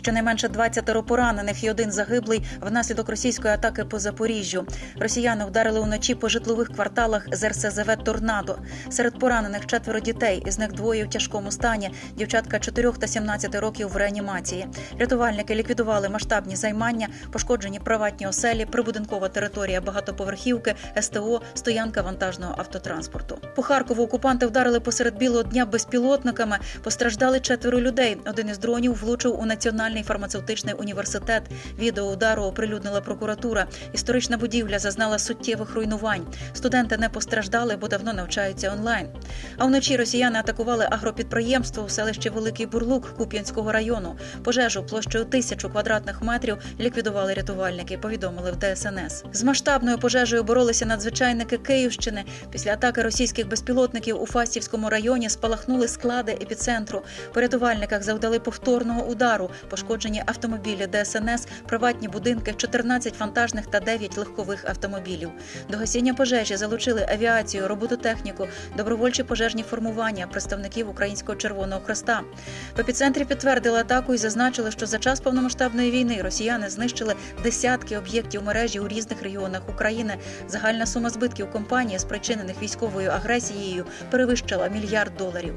Щонайменше 20 поранених і один загиблий внаслідок російської атаки по Запоріжжю. Росіяни вдарили уночі по житлових кварталах з РСЗВ Торнадо. Серед поранених четверо дітей, із них двоє в тяжкому стані. Дівчатка 4 та 17 років в реанімації. Рятувальники ліквідували масштабні займання, пошкоджені приватні оселі, прибудинкова територія багатоповерхівки, СТО, стоянка вантажного автотранспорту. По Харкову окупанти вдарили посеред білого дня безпілотниками. Постраждали четверо людей. Один із дронів влучив у національний фармацевтичний університет. Відео удару оприлюднила прокуратура. Історична будівля зазнала суттєвих руйнувань. Студенти не постраждали, бо давно навчаються онлайн. А вночі росіяни атакували агропідприємство у селищі Великий Бурлук Куп'янського району. Пожежу площею тисячу квадратних метрів ліквідували рятувальники. Повідомили в ДСНС. З масштабною пожежею боролися надзвичайники Київщини. Після атаки російських безпілотників у Фастівському районі спалахнули склади епіцентру. По рятувальниках завдали повторного удару. Пошкоджені автомобілі ДСНС, приватні будинки, 14 вантажних та 9 легкових автомобілів. До гасіння пожежі залучили авіацію, робототехніку, добровольчі пожежні формування, представників Українського Червоного Хреста. В епіцентрі підтвердили атаку і зазначили, що за час повномасштабної війни росіяни знищили десятки об'єктів мережі у різних регіонах України. Загальна сума збитків компанії, спричинених військовою агресією, перевищила мільярд доларів.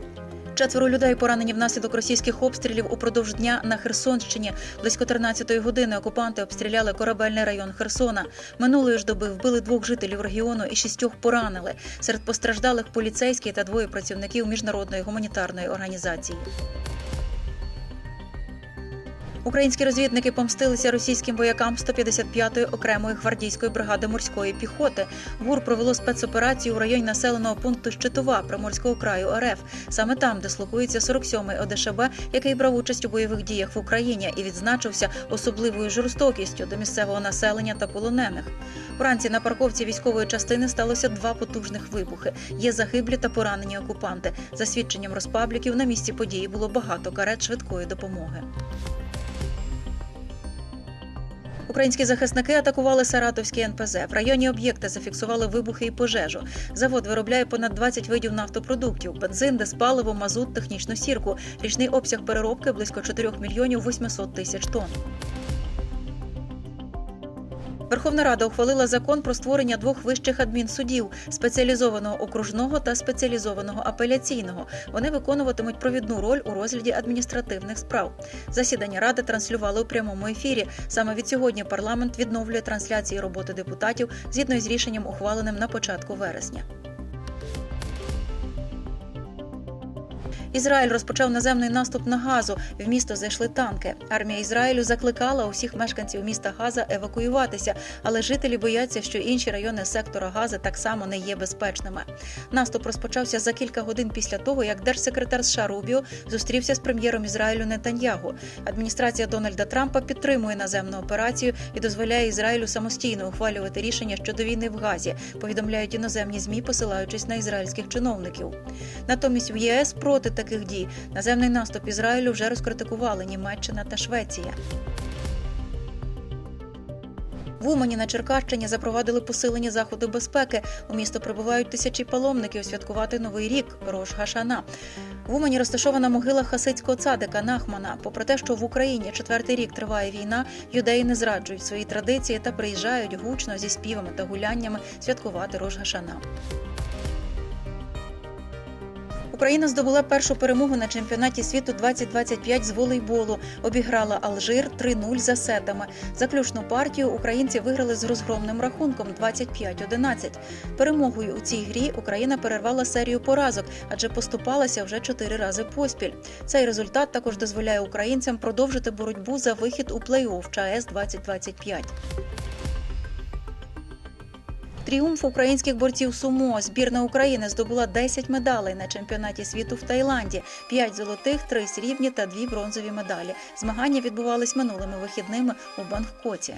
Четверо людей поранені внаслідок російських обстрілів упродовж дня на Херсонщині. Близько 13-ї години окупанти обстріляли корабельний район Херсона. Минулої ж доби вбили двох жителів регіону і шістьох поранили. Серед постраждалих поліцейські та двоє працівників міжнародної гуманітарної організації. Українські розвідники помстилися російським воякам 155-ї окремої гвардійської бригади морської піхоти. ГУР провело спецоперацію у районі населеного пункту Щитова Приморського краю РФ, саме там, де слухується 47-й ОДШБ, який брав участь у бойових діях в Україні і відзначився особливою жорстокістю до місцевого населення та полонених. Вранці на парковці військової частини сталося два потужних вибухи. Є загиблі та поранені окупанти. За свідченням розпабліків на місці події було багато карет швидкої допомоги. Українські захисники атакували Саратовський НПЗ. В районі об'єкта зафіксували вибухи і пожежу. Завод виробляє понад 20 видів нафтопродуктів: бензин, диспаливо, мазут, технічну сірку. Річний обсяг переробки близько 4 мільйонів 800 тисяч тонн. Верховна Рада ухвалила закон про створення двох вищих адмінсудів спеціалізованого окружного та спеціалізованого апеляційного. Вони виконуватимуть провідну роль у розгляді адміністративних справ. Засідання ради транслювали у прямому ефірі. Саме від сьогодні парламент відновлює трансляції роботи депутатів згідно з рішенням, ухваленим на початку вересня. Ізраїль розпочав наземний наступ на газу. В місто зайшли танки. Армія Ізраїлю закликала усіх мешканців міста Газа евакуюватися, але жителі бояться, що інші райони сектора Гази так само не є безпечними. Наступ розпочався за кілька годин після того, як держсекретар США Рубіо зустрівся з прем'єром Ізраїлю Нетаньягу. Адміністрація Дональда Трампа підтримує наземну операцію і дозволяє Ізраїлю самостійно ухвалювати рішення щодо війни в Газі. Повідомляють іноземні змі, посилаючись на ізраїльських чиновників. Натомість в ЄС проти таких дій наземний наступ Ізраїлю вже розкритикували Німеччина та Швеція. В Умані на Черкащині запровадили посилені заходи безпеки. У місто прибувають тисячі паломників святкувати новий рік Рош Гашана. В Умані розташована могила хасидського цадика Нахмана. Попри те, що в Україні четвертий рік триває війна, юдеї не зраджують свої традиції та приїжджають гучно зі співами та гуляннями святкувати Рош Гашана. Україна здобула першу перемогу на чемпіонаті світу 2025 з волейболу. Обіграла Алжир 3-0 за сетами. Заключну партію українці виграли з розгромним рахунком 25-11. Перемогою у цій грі Україна перервала серію поразок, адже поступалася вже чотири рази поспіль. Цей результат також дозволяє українцям продовжити боротьбу за вихід у плей-офф ЧАЕС 2025. Тріумф українських борців сумо. Збірна України здобула 10 медалей на чемпіонаті світу в Таїланді: 5 золотих, 3 срібні та 2 бронзові медалі. Змагання відбувались минулими вихідними у Бангкоці.